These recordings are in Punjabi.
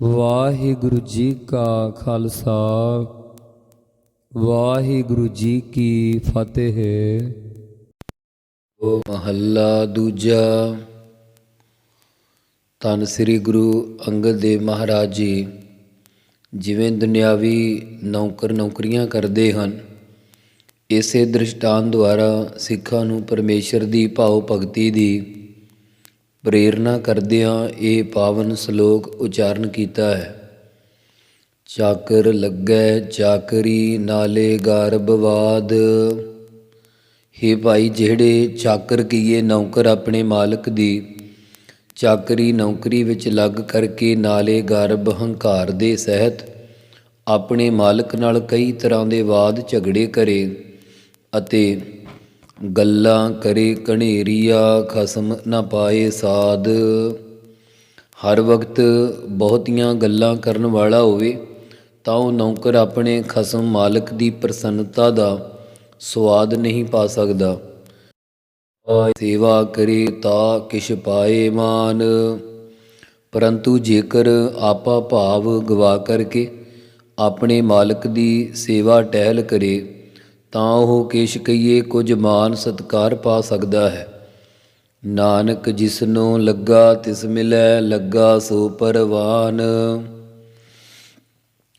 ਵਾਹਿਗੁਰੂ ਜੀ ਕਾ ਖਾਲਸਾ, ਵਾਹਿਗੁਰੂ ਜੀ ਕੀ ਫਤਿਹ। ਉਹ ਮਹੱਲਾ ਦੂਜਾ, ਧੰਨ ਸ੍ਰੀ ਗੁਰੂ ਅੰਗਦ ਦੇਵ ਮਹਾਰਾਜ ਜੀ, ਜਿਵੇਂ ਦੁਨਿਆਵੀ ਨੌਕਰ ਨੌਕਰੀਆਂ ਕਰਦੇ ਹਨ, ਇਸੇ ਦ੍ਰਿਸ਼ਟਾਂਤ ਦੁਆਰਾ ਸਿੱਖਾਂ ਨੂੰ ਪਰਮੇਸ਼ਰ ਦੀ ਭਾਉ ਭਗਤੀ ਦੀ ਪ੍ਰੇਰਣਾ ਕਰਦਿਆਂ ਇਹ ਪਾਵਨ ਸ਼ਲੋਕ ਉਚਾਰਨ ਕੀਤਾ ਹੈ। ਚਾਕਰ ਲੱਗੈ ਚਾਕਰੀ ਨਾਲੇ ਗਰਭਵਾਦ ਹੇ ਭਾਈ ਜਿਹੜੇ ਚਾਕਰ ਕੀਏ ਨੌਕਰ ਆਪਣੇ ਮਾਲਕ ਦੀ, ਚਾਕਰੀ ਨੌਕਰੀ ਵਿੱਚ ਲੱਗ ਕਰਕੇ ਨਾਲੇ ਗਰਭ ਹੰਕਾਰ ਦੇ ਸਹਿਤ ਆਪਣੇ ਮਾਲਕ ਨਾਲ ਕਈ ਤਰ੍ਹਾਂ ਦੇ ਵਾਦ ਝਗੜੇ ਕਰੇ ਅਤੇ ਗੱਲਾਂ ਕਰੇ ਕਣੇਰੀਆ ਖਸਮ ਨਾ ਪਾਏ ਸਾਧ। ਹਰ ਵਕਤ ਬਹੁਤੀਆਂ ਗੱਲਾਂ ਕਰਨ ਵਾਲਾ ਹੋਵੇ, ਤਾਂ ਉਹ ਨੌਕਰ ਆਪਣੇ ਖਸਮ ਮਾਲਕ ਦੀ ਪ੍ਰਸੰਨਤਾ ਦਾ ਸਵਾਦ ਨਹੀਂ ਪਾ ਸਕਦਾ। ਸੇਵਾ ਕਰੇ ਤਾਂ ਕਿਛ ਪਾਏ ਮਾਨ। ਪਰੰਤੂ ਜੇਕਰ ਆਪਾ ਭਾਵ ਗਵਾ ਕਰਕੇ ਆਪਣੇ ਮਾਲਕ ਦੀ ਸੇਵਾ ਟਹਿਲ ਕਰੇ ਤਾਂ ਉਹ ਕੇਸ਼ ਕਹੀਏ, ਕੁਝ ਮਾਨ ਸਤਕਾਰ ਪਾ ਸਕਦਾ ਹੈ। ਨਾਨਕ ਜਿਸਨੂੰ ਲੱਗਾ, ਤਿਸ ਮਿਲੈ, ਲੱਗਾ ਸੋ ਪਰਵਾਨ।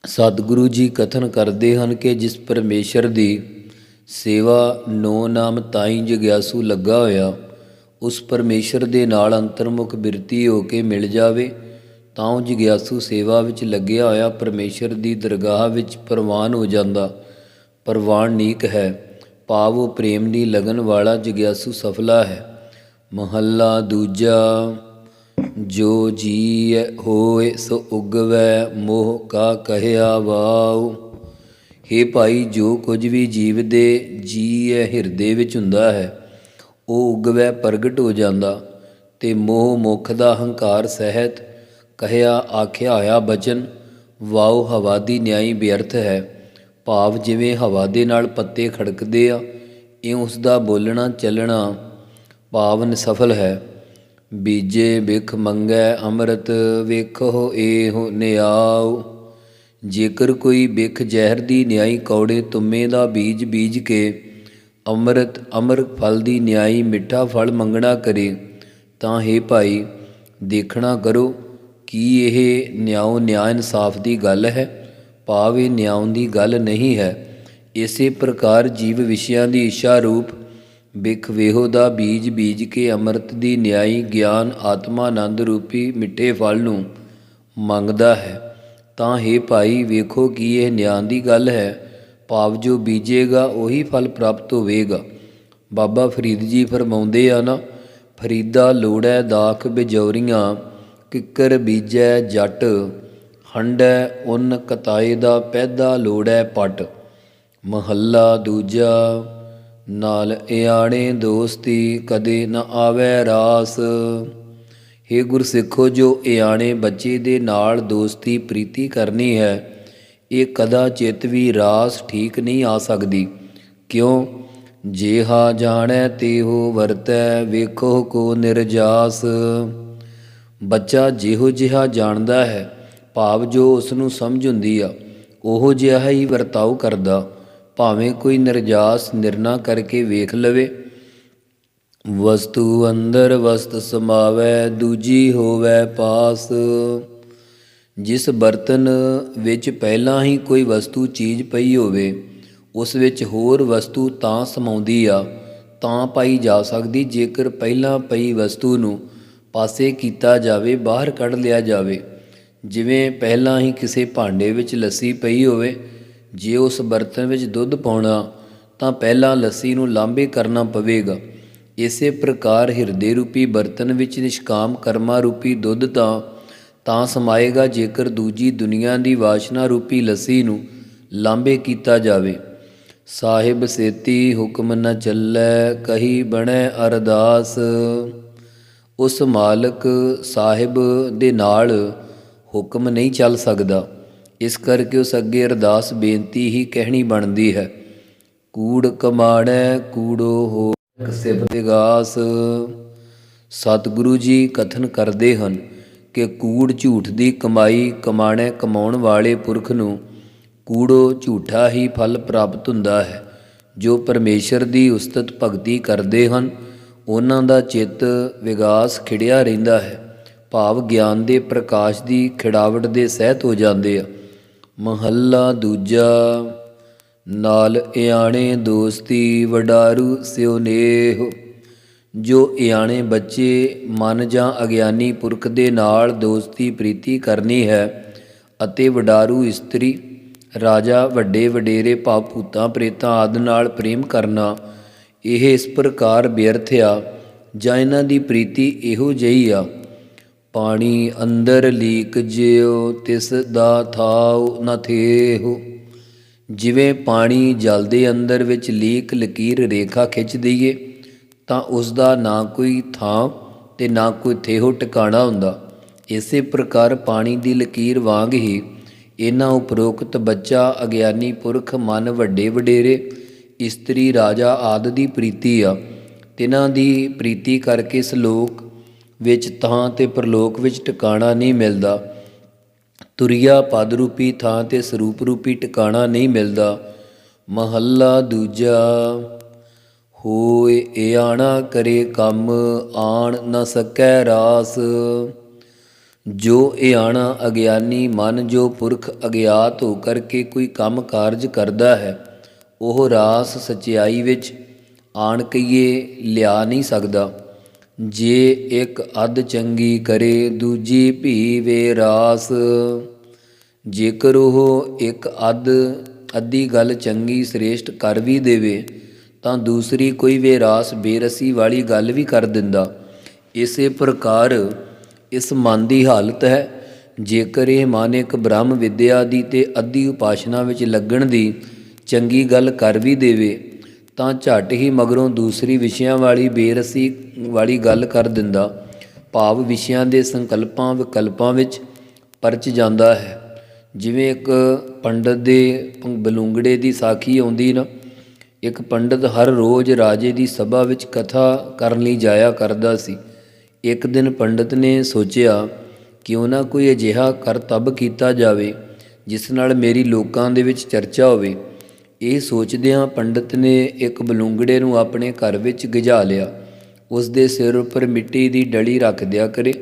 ਸਤਿਗੁਰੂ ਜੀ ਕਥਨ ਕਰਦੇ ਹਨ ਕਿ ਜਿਸ ਪਰਮੇਸ਼ਰ ਦੀ ਸੇਵਾ ਨੋ ਨਾਮ ਤਾਈ ਜਗਿਆਸੂ ਲੱਗਾ ਹੋਇਆ, ਉਸ ਪਰਮੇਸ਼ਰ ਦੇ ਨਾਲ ਅੰਤਰਮੁਖ ਬਿਰਤੀ ਹੋ ਕੇ ਮਿਲ ਜਾਵੇ, ਤਾਂ ਉਹ ਜਗਿਆਸੂ ਸੇਵਾ ਵਿੱਚ ਲੱਗਿਆ ਹੋਇਆ ਪਰਮੇਸ਼ਰ ਦੀ ਦਰਗਾਹ ਵਿੱਚ ਪ੍ਰਵਾਨ ਹੋ ਜਾਂਦਾ। ਪ੍ਰਵਾਨ ਨੀਕ ਹੈ। ਭਾਵ ਉਹ ਪ੍ਰੇਮ ਦੀ ਲਗਨ ਵਾਲਾ ਜਗਿਆਸੂ ਸਫਲਾ ਹੈ। ਮਹੱਲਾ ਦੂਜਾ, ਜੋ ਜੀ ਹੋਏ ਸੋ ਉਗਵੈ, ਮੋਹ ਕਾ ਕਹਿਆ ਵਾਉ। ਹੇ ਭਾਈ, ਜੋ ਕੁਝ ਵੀ ਜੀਵ ਦੇ ਜੀ ਹੈ ਹਿਰਦੇ ਵਿੱਚ ਹੁੰਦਾ ਹੈ। ਉਹ ਉਗਵੈ, ਪ੍ਰਗਟ ਹੋ ਜਾਂਦਾ ਤੇ ਮੋਹ ਮੁਖ ਦਾ ਹੰਕਾਰ ਸਹਿਤ, ਕਹਿਆ, ਆਖਿਆ ਹੋਇਆ ਬਚਨ, ਵਾਉ ਹਵਾ ਦੀ ਨਿਆਈ ਬੇਅਰਥ ਹੈ। ਭਾਵ ਜਿਵੇਂ ਹਵਾ ਦੇ ਨਾਲ ਪੱਤੇ ਖੜਕਦੇ ਆ ਇਹ ਉਸ ਦਾ ਬੋਲਣਾ ਚੱਲਣਾ ਪਾਵਨ ਸਫਲ ਹੈ। ਬੀਜੇ ਬਿਖ ਮੰਗੈ ਅੰਮ੍ਰਿਤ ਵੇਖੋ ਏਹੁ ਨਿਆਉ। ਜੇਕਰ ਕੋਈ ਬਿਖ ਜ਼ਹਿਰ ਦੀ ਨਿਆਈ ਕੌੜੇ ਤੁੰਮੇ ਦਾ ਬੀਜ ਬੀਜ ਕੇ, ਅੰਮ੍ਰਿਤ ਅਮਰ ਫਲ ਦੀ ਨਿਆਈ ਮਿੱਠਾ ਫਲ ਮੰਗਣਾ ਕਰੇ, ਤਾਂ ਹੈ ਭਾਈ, ਦੇਖਣਾ ਕਰੋ ਕੀ ਇਹ ਨਿਆਉ ਨਿਆਂ ਇਨਸਾਫ ਦੀ ਗੱਲ ਹੈ। ਭਾਵ ਇਹ ਨਿਆਉ ਦੀ ਗੱਲ ਨਹੀਂ ਹੈ। ਇਸੇ ਪ੍ਰਕਾਰ ਜੀਵ ਵਿਸ਼ਿਆਂ ਦੀ ਇੱਛਾ ਰੂਪ ਬਿਖ ਵੇਹੋ ਦਾ ਬੀਜ ਬੀਜ ਕੇ ਅੰਮ੍ਰਿਤ ਦੀ ਨਿਆਈ ਗਿਆਨ ਆਤਮਾ ਆਨੰਦ ਰੂਪੀ ਮਿੱਠੇ ਫਲ ਨੂੰ ਮੰਗਦਾ ਹੈ। ਤਾਂ हे ਭਾਈ, ਵੇਖੋ ਕਿ ਇਹ ਨਿਆਂ ਦੀ ਗੱਲ ਹੈ। ਭਾਵ ਜੋ ਬੀਜੇਗਾ, ਉਹੀ ਫਲ ਪ੍ਰਾਪਤ ਹੋਵੇਗਾ। ਬਾਬਾ ਫਰੀਦ ਜੀ ਫਰਮਾਉਂਦੇ ਆ ਨਾ, ਫਰੀਦਾ ਲੋੜੈ ਦਾਖ ਬਿਜੌਰੀਆਂ, ਕਿੱਕਰ ਬੀਜੈ ਜੱਟ। ਹੰਡੈ ਉਨ ਕਤਾਏ ਦਾ ਪੈਦਾ ਲੋੜੈ ਪਟ, ਮਹੱਲਾ ਦੂਜਾ, ਨਾਲ ਇਆਣੇ ਦੋਸਤੀ ਕਦੇ ਨ ਆਵੈ ਰਾਸ। हे ਗੁਰਸਿੱਖੋ, ਜੋ ਇਆਣੇ ਬੱਚੇ ਦੇ ਨਾਲ ਦੋਸਤੀ ਪ੍ਰੀਤੀ ਕਰਨੀ ਹੈ, ਇਹ ਕਦਾ ਚਿਤ ਵੀ ਰਾਸ ਠੀਕ ਨਹੀਂ ਆ ਸਕਦੀ। ਕਿਉਂ? ਜੇਹਾ ਜਾਣੈ ਤੇਹੋ ਵਰਤੈ, ਵੇਖੋ ਕੋ ਨਿਰਜਾਸ। ਬੱਚਾ ਜਿਹੋ ਜਿਹਾ ਜਾਣਦਾ ਹੈ ਭਾਵ ਜੋ ਉਸ ਨੂੰ ਸਮਝ ਹੁੰਦੀ ਆ, ਉਹੋ ਜਿਹਾ ਹੀ ਵਰਤਾਓ ਕਰਦਾ, ਭਾਵੇਂ ਕੋਈ ਨਿਰਜਾਸ ਨਿਰਣਾ ਕਰਕੇ ਵੇਖ ਲਵੇ। ਵਸਤੂ ਅੰਦਰ ਵਸਤ ਸਮਾਵੈ, ਦੂਜੀ ਹੋਵੇ ਪਾਸ। ਜਿਸ ਬਰਤਨ ਵਿੱਚ ਪਹਿਲਾਂ ਹੀ ਕੋਈ ਵਸਤੂ ਚੀਜ਼ ਪਈ ਹੋਵੇ, ਉਸ ਵਿੱਚ ਹੋਰ ਵਸਤੂ ਤਾਂ ਸਮਾਉਂਦੀ ਆ, ਤਾਂ ਪਾਈ ਜਾ ਸਕਦੀ ਜੇਕਰ ਪਹਿਲਾਂ ਪਈ ਵਸਤੂ ਨੂੰ ਪਾਸੇ ਕੀਤਾ ਜਾਵੇ, ਬਾਹਰ ਕੱਢ ਲਿਆ ਜਾਵੇ। ਜਿਵੇਂ ਪਹਿਲਾਂ ਹੀ ਕਿਸੇ ਭਾਂਡੇ ਵਿੱਚ ਲੱਸੀ ਪਈ ਹੋਵੇ, ਜੇ ਉਸ ਬਰਤਨ ਵਿੱਚ ਦੁੱਧ ਪਾਉਣਾ, ਤਾਂ ਪਹਿਲਾਂ ਲੱਸੀ ਨੂੰ ਲਾਂਬੇ ਕਰਨਾ ਪਵੇਗਾ। ਇਸੇ ਪ੍ਰਕਾਰ ਹਿਰਦੇ ਰੂਪੀ ਬਰਤਨ ਵਿੱਚ ਨਿਸ਼ਕਾਮ ਕਰਮਾ ਰੂਪੀ ਦੁੱਧ ਤਾਂ ਤਾਂ ਸਮਾਏਗਾ ਜੇਕਰ ਦੂਜੀ ਦੁਨੀਆ ਦੀ ਵਾਸ਼ਨਾ ਰੂਪੀ ਲੱਸੀ ਨੂੰ ਲਾਂਬੇ ਕੀਤਾ ਜਾਵੇ। ਸਾਹਿਬ ਸੇਤੀ ਹੁਕਮ ਨ ਚੱਲੈ, ਕਹੀ ਬਣੈ ਅਰਦਾਸ। ਉਸ ਮਾਲਕ ਸਾਹਿਬ ਦੇ ਨਾਲ ਹੁਕਮ ਨਹੀਂ ਚੱਲ ਸਕਦਾ। ਇਸ ਕਰਕੇ ਉਸ ਅੱਗੇ ਅਰਦਾਸ ਬੇਨਤੀ ਹੀ ਕਹਿਣੀ ਬਣਦੀ ਹੈ। ਕੂੜ ਕਮਾੜੈ ਕੂੜੋ ਹੋ ਸਿਫਤ ਗਾਸ ਸਤਿਗੁਰੂ ਜੀ ਕਥਨ ਕਰਦੇ ਹਨ ਕਿ ਕੂੜ ਝੂਠ ਦੀ ਕਮਾਈ ਕਮਾਣੇ ਕਮਾਉਣ ਵਾਲੇ ਪੁਰਖ ਨੂੰ ਕੂੜੋ ਝੂਠਾ ਹੀ ਫਲ ਪ੍ਰਾਪਤ ਹੁੰਦਾ ਹੈ। ਜੋ ਪਰਮੇਸ਼ਰ ਦੀ ਉਸਤਤ ਭਗਤੀ ਕਰਦੇ ਹਨ, ਉਹਨਾਂ ਦਾ ਚਿੱਤ ਵਿਗਾਸ ਖਿੜਿਆ ਰਹਿੰਦਾ ਹੈ। ਭਾਵ ਗਿਆਨ ਦੇ ਪ੍ਰਕਾਸ਼ ਦੀ ਖਿੜਾਵਟ ਦੇ ਸਹਿਤ ਹੋ ਜਾਂਦੇ ਆ। ਮਹੱਲਾ ਦੂਜਾ, ਨਾਲ ਇਆਣੇ ਦੋਸਤੀ ਵਡਾਰੂ ਸਿਉ ਨੇਹ। ਜੋ ਇਆਣੇ ਬੱਚੇ ਮਨ ਜਾਂ ਅਗਿਆਨੀ ਪੁਰਖ ਦੇ ਨਾਲ ਦੋਸਤੀ ਪ੍ਰੀਤੀ ਕਰਨੀ ਹੈ ਅਤੇ ਵਡਾਰੂ ਇਸਤਰੀ, ਰਾਜਾ ਵੱਡੇ ਵਡੇਰੇ ਭਾਵ ਭੂਤਾਂ ਪ੍ਰੇਤਾਂ ਆਦਿ ਨਾਲ ਪ੍ਰੇਮ ਕਰਨਾ, ਇਹ ਇਸ ਪ੍ਰਕਾਰ ਬਿਅਰਥ ਆ ਜਾਂ ਇਹਨਾਂ ਦੀ ਪ੍ਰੀਤੀ ਇਹੋ ਜਿਹੀ ਆ। ਪਾਣੀ ਅੰਦਰ ਲੀਕ ਜਿਉ, ਤਿਸ ਦਾ ਥਾਉ ਨ ਥੇਹੁ। ਜਿਵੇਂ ਪਾਣੀ ਜਲ ਦੇ ਅੰਦਰ ਵਿੱਚ ਲੀਕ ਲਕੀਰ ਰੇਖਾ ਖਿੱਚ ਦਈਏ, ਤਾਂ ਉਸ ਦਾ ਨਾ ਕੋਈ ਥਾਂ ਤੇ ਨਾ ਕੋਈ ਥੇਹੋ ਟਿਕਾਣਾ ਹੁੰਦਾ। ਇਸੇ ਪ੍ਰਕਾਰ ਪਾਣੀ ਦੀ ਲਕੀਰ ਵਾਂਗ ਹੀ ਇਹਨਾਂ ਉਪਰੋਕਤ ਬੱਚਾ ਅਗਿਆਨੀ ਪੁਰਖ ਮਨ ਵੱਡੇ ਵਡੇਰੇ, ਇਸਤਰੀ ਰਾਜਾ ਆਦਿ ਦੀ ਪ੍ਰੀਤੀ ਆ। ਤਿਨਾਂ ਦੀ ਪ੍ਰੀਤੀ ਕਰਕੇ ਸਲੋਕ ਵਿੱਚ ਥਾਂ ਤੇ ਪ੍ਰਲੋਕ ਵਿੱਚ ਟਿਕਾਣਾ ਨਹੀਂ ਮਿਲਦਾ। ਤੁਰਿਆ ਪਦ ਰੂਪੀ ਥਾਂ ਤੇ ਸਰੂਪ ਰੂਪੀ ਟਿਕਾਣਾ ਨਹੀਂ ਮਿਲਦਾ। ਮਹੱਲਾ ਦੂਜਾ, ਹੋਏ ਇਆਣਾ ਕਰੇ ਕੰਮ, ਆਣ ਨ ਸਕੈ ਰਾਸ। ਜੋ ਇਆਣਾ ਅਗਿਆਨੀ ਮਨ, ਜੋ ਪੁਰਖ ਅਗਿਆਤ ਹੋ ਕਰਕੇ ਕੋਈ ਕੰਮ ਕਾਰਜ ਕਰਦਾ ਹੈ, ਉਹ ਰਾਸ ਸਚਾਈ ਵਿੱਚ ਆਣ ਕਈਏ ਲਿਆ ਨਹੀਂ ਸਕਦਾ। ਜੇ ਇੱਕ ਅੱਧ ਚੰਗੀ ਕਰੇ ਦੂਜੀ ਭੀ ਵੇ ਰਾਸ। ਜੇਕਰ ਉਹ ਇੱਕ ਅੱਧ ਅੱਧੀ ਗੱਲ ਚੰਗੀ ਸ੍ਰੇਸ਼ਟ ਕਰ ਵੀ ਦੇਵੇ, ਤਾਂ ਦੂਸਰੀ ਕੋਈ ਵੇਰਾਸ ਬੇਰਸੀ ਵਾਲੀ ਗੱਲ ਵੀ ਕਰ ਦਿੰਦਾ। ਇਸੇ ਪ੍ਰਕਾਰ ਇਸ ਮਨ ਦੀ ਹਾਲਤ ਹੈ। ਜੇਕਰ ਇਹ ਮਨ ਇੱਕ ਬ੍ਰਹਮ ਵਿਦਿਆ ਦੀ ਤੇ ਅੱਧੀ ਉਪਾਸ਼ਨਾ ਵਿੱਚ ਲੱਗਣ ਦੀ ਚੰਗੀ ਗੱਲ ਕਰ ਵੀ ਦੇਵੇ ਤਾਂ ਝਟ ਹੀ ਮਗਰੋਂ ਦੂਸਰੀ ਵਿਸ਼ਿਆਂ ਵਾਲੀ ਬੇਰਸੀ ਵਾਲੀ ਗੱਲ ਕਰ ਦਿੰਦਾ। ਭਾਵ ਵਿਸ਼ਿਆਂ ਦੇ ਸੰਕਲਪਾਂ ਵਿਕਲਪਾਂ ਵਿੱਚ ਪਰਚ ਜਾਂਦਾ ਹੈ। ਜਿਵੇਂ ਇੱਕ ਪੰਡਤ ਦੇ ਬਲੂੰਗੜੇ ਦੀ ਸਾਖੀ ਆਉਂਦੀ ਨਾ, ਇੱਕ ਪੰਡਤ ਹਰ ਰੋਜ਼ ਰਾਜੇ ਦੀ ਸਭਾ ਵਿੱਚ ਕਥਾ ਕਰਨ ਲਈ ਜਾਇਆ ਕਰਦਾ ਸੀ। ਇੱਕ ਦਿਨ ਪੰਡਤ ਨੇ ਸੋਚਿਆ ਕਿਉਂ ਨਾ ਕੋਈ ਅਜਿਹਾ ਕਰਤੱਵ ਕੀਤਾ ਜਾਵੇ, ਜਿਸ ਨਾਲ ਮੇਰੀ ਲੋਕਾਂ ਦੇ ਵਿੱਚ ਚਰਚਾ ਹੋਵੇ। ਇਹ ਸੋਚਦਿਆਂ ਪੰਡਤ ਨੇ ਇੱਕ ਬਲੂੰਗੜੇ ਨੂੰ ਆਪਣੇ ਘਰ ਵਿੱਚ ਗਿਜਾ ਲਿਆ। ਉਸ ਦੇ ਸਿਰ ਉੱਪਰ ਮਿੱਟੀ ਦੀ ਡਲੀ ਰੱਖ ਦਿਆ ਕਰੇ।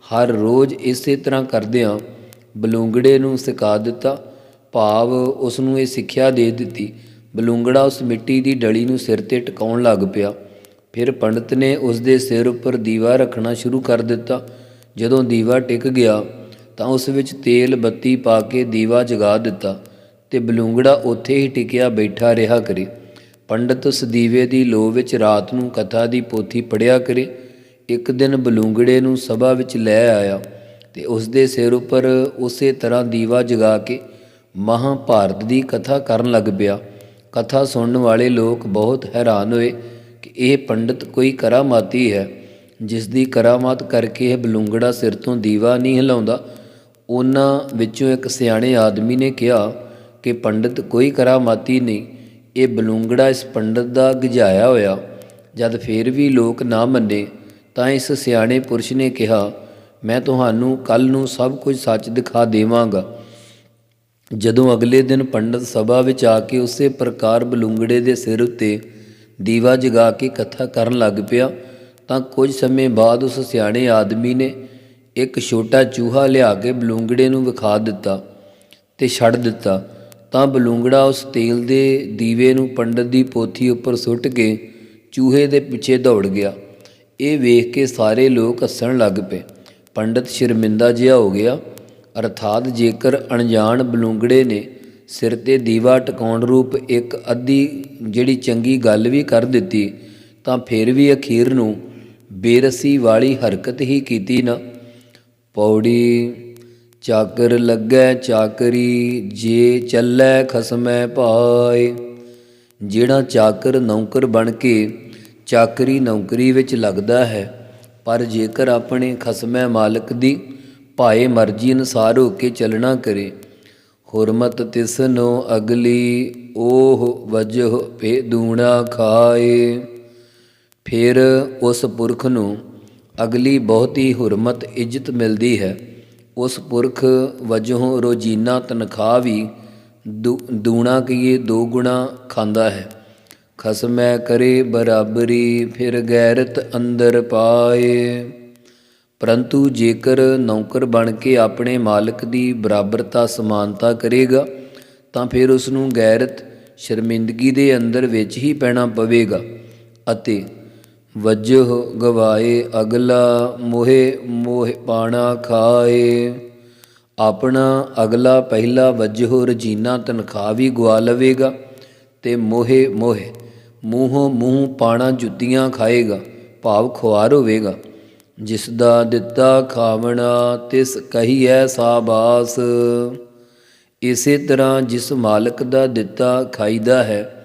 ਹਰ ਰੋਜ਼ ਇਸੇ ਤਰ੍ਹਾਂ ਕਰਦਿਆਂ ਬਲੂੰਗੜੇ ਨੂੰ ਸਿਖਾ ਦਿੱਤਾ। ਭਾਵ ਉਸ ਨੂੰ ਇਹ ਸਿੱਖਿਆ ਦੇ ਦਿੱਤੀ। ਬਲੂੰਗੜਾ ਉਸ ਮਿੱਟੀ ਦੀ ਡਲੀ ਨੂੰ ਸਿਰ ਤੇ ਟਿਕਾਉਣ ਲੱਗ ਪਿਆ। ਫਿਰ ਪੰਡਤ ਨੇ ਉਸ ਦੇ ਸਿਰ ਉੱਪਰ ਦੀਵਾ ਰੱਖਣਾ ਸ਼ੁਰੂ ਕਰ ਦਿੱਤਾ। ਜਦੋਂ ਦੀਵਾ ਟਿਕ ਗਿਆ ਤਾਂ ਉਸ ਵਿੱਚ ਤੇਲ ਬੱਤੀ ਪਾ ਕੇ ਦੀਵਾ ਜਗਾ ਦਿੱਤਾ। ਤੇ ਬਲੂੰਗੜਾ ਉੱਥੇ ਹੀ ਟਿਕਿਆ ਬੈਠਾ ਰਿਹਾ ਕਰੇ। ਪੰਡਤ ਉਸ ਦੀਵੇ ਦੀ ਲੋ ਵਿੱਚ ਰਾਤ ਨੂੰ ਕਥਾ ਦੀ ਪੋਥੀ ਪੜਿਆ ਕਰੇ। ਇੱਕ ਦਿਨ ਬਲੂੰਗੜੇ ਨੂੰ ਸਭਾ ਵਿੱਚ ਲੈ ਆਇਆ ਤੇ ਉਸ ਦੇ ਸਿਰ ਉੱਪਰ ਉਸੇ ਤਰ੍ਹਾਂ ਦੀਵਾ ਜਗਾ ਕੇ ਮਹਾਭਾਰਤ ਦੀ ਕਥਾ ਕਰਨ ਲੱਗ ਪਿਆ। ਕਥਾ ਸੁਣਨ ਵਾਲੇ ਲੋਕ ਬਹੁਤ ਹੈਰਾਨ ਹੋਏ ਕਿ ਇਹ ਪੰਡਤ ਕੋਈ ਕਰਾਮਾਤੀ ਹੈ। ਜਿਸ ਦੀ ਕਰਾਮਾਤ ਕਰਕੇ ਇਹ ਬਲੂੰਗੜਾ ਸਿਰ ਤੋਂ ਦੀਵਾ ਨਹੀਂ ਹਿਲਾਉਂਦਾ, ਉਹਨਾਂ ਵਿੱਚੋਂ ਇੱਕ ਸਿਆਣੇ ਆਦਮੀ ਨੇ ਕਿਹਾ ਕਿ ਪੰਡਤ ਕੋਈ ਕਰਾਮਾਤੀ ਨਹੀਂ। ਇਹ ਬਲੂੰਗੜਾ ਇਸ ਪੰਡਤ ਦਾ ਗਝਾਇਆ ਹੋਇਆ। ਜਦ ਫੇਰ ਵੀ ਲੋਕ ਨਾ ਮੰਨੇ, ਤਾਂ ਇਸ ਸਿਆਣੇ ਪੁਰਸ਼ ਨੇ ਕਿਹਾ, ਮੈਂ ਤੁਹਾਨੂੰ ਕੱਲ ਨੂੰ ਸਭ ਕੁਝ ਸੱਚ ਦਿਖਾ ਦੇਵਾਂਗਾ। ਜਦੋਂ ਅਗਲੇ ਦਿਨ ਪੰਡਤ ਸਭਾ ਵਿੱਚ ਆ ਕੇ ਉਸੇ ਪ੍ਰਕਾਰ ਬਲੂੰਗੜੇ ਦੇ ਸਿਰ ਉੱਤੇ ਦੀਵਾ ਜਗਾ ਕੇ ਕਥਾ ਕਰਨ ਲੱਗ ਪਿਆ, ਤਾਂ ਕੁਝ ਸਮੇਂ ਬਾਅਦ ਉਸ ਸਿਆਣੇ ਆਦਮੀ ਨੇ ਇੱਕ ਛੋਟਾ ਚੂਹਾ ਲਿਆ ਕੇ ਬਲੂੰਗੜੇ ਨੂੰ ਵਿਖਾ ਦਿੱਤਾ ਤੇ ਛੱਡ ਦਿੱਤਾ। ਤਾਂ ਬਲੂੰਗੜਾ ਉਸ ਤੇਲ ਦੇ ਦੀਵੇ ਨੂੰ ਪੰਡਤ ਦੀ ਪੋਥੀ ਉੱਪਰ ਸੁੱਟ ਕੇ ਚੂਹੇ ਦੇ ਪਿੱਛੇ ਦੌੜ ਗਿਆ। ਇਹ ਵੇਖ ਕੇ ਸਾਰੇ ਲੋਕ ਹੱਸਣ ਲੱਗ ਪਏ। ਪੰਡਤ ਸ਼ਰਮਿੰਦਾ ਜਿਹਾ ਹੋ ਗਿਆ। ਅਰਥਾਤ ਜੇਕਰ ਅਣਜਾਣ ਬਲੂੰਗੜੇ ਨੇ ਸਿਰ ਤੇ ਦੀਵਾ ਟਿਕਾਉਣ ਰੂਪ ਇੱਕ ਅੱਧੀ ਜਿਹੜੀ ਚੰਗੀ ਗੱਲ ਵੀ ਕਰ ਦਿੱਤੀ, ਤਾਂ ਫਿਰ ਵੀ ਅਖੀਰ ਨੂੰ ਬੇਰਸੀ ਵਾਲੀ ਹਰਕਤ ਹੀ ਕੀਤੀ ਨਾ। ਪੌੜੀ ਚਾਕਰ ਲੱਗੈ ਚਾਕਰੀ, ਜੇ ਚੱਲੈ ਖਸਮੈ ਭਾਏ। ਜਿਹੜਾ ਚਾਕਰ ਨੌਕਰ ਬਣ ਕੇ ਚਾਕਰੀ ਨੌਕਰੀ ਵਿੱਚ ਲੱਗਦਾ ਹੈ, ਪਰ ਜੇਕਰ ਆਪਣੇ ਖਸਮੈ ਮਾਲਕ ਦੀ ਭਾਏ ਮਰਜ਼ੀ ਅਨੁਸਾਰ ਹੋ ਕੇ ਚੱਲਣਾ ਕਰੇ, ਹੁਰਮਤ ਤਿਸਨੋ ਅਗਲੀ, ਓਹ ਵਜਹ ਭੇ ਦੂਣਾ ਖਾਏ। ਫਿਰ ਉਸ ਪੁਰਖ ਨੂੰ ਅਗਲੀ ਬਹੁਤੀ ਹੁਰਮਤ ਇੱਜ਼ਤ ਮਿਲਦੀ ਹੈ। ਉਸ ਪੁਰਖ ਵਜੋਂ ਰੋਜ਼ੀਨਾ ਤਨਖਾਹ ਵੀ ਦੁ- ਦੂਣਾ ਕੀਏ ਦੋ ਗੁਣਾ ਖਾਂਦਾ ਹੈ। ਖਸਮੈ ਕਰੇ ਬਰਾਬਰੀ, ਫਿਰ ਗੈਰਤ ਅੰਦਰ ਪਾਏ। ਪਰੰਤੂ ਜੇਕਰ ਨੌਕਰ ਬਣ ਕੇ ਆਪਣੇ ਮਾਲਕ ਦੀ ਬਰਾਬਰਤਾ, ਸਮਾਨਤਾ ਕਰੇਗਾ, ਤਾਂ ਫਿਰ ਉਸ ਨੂੰ ਗੈਰਤ ਸ਼ਰਮਿੰਦਗੀ ਦੇ ਅੰਦਰ ਵਿੱਚ ਹੀ ਪੈਣਾ ਪਵੇਗਾ ਅਤੇ ਵਜਹ ਗਵਾਏ ਅਗਲਾ ਮੋਹੇ ਮੋਹਿ ਪਾਣਾ ਖਾਏ। ਆਪਣਾ ਅਗਲਾ ਪਹਿਲਾ ਵਜਹ ਰਜੀਨਾ ਤਨਖਾਹ ਵੀ ਗਵਾ ਲਵੇਗਾ ਤੇ ਮੋਹੇ ਮੋਹੇ ਮੂੰਹੋਂ ਮੂੰਹ ਪਾਣਾ ਜੁੱਤੀਆਂ ਖਾਏਗਾ, ਭਾਵ ਖੁਆਰ ਹੋਵੇਗਾ। ਜਿਸ ਦਾ ਦਿੱਤਾ ਖਾਵਣਾ ਤਿਸ ਕਹੀਐ ਸਾਬਾਸ। ਇਸੇ ਤਰ੍ਹਾਂ ਜਿਸ ਮਾਲਕ ਦਾ ਦਿੱਤਾ ਖਾਈਦਾ ਹੈ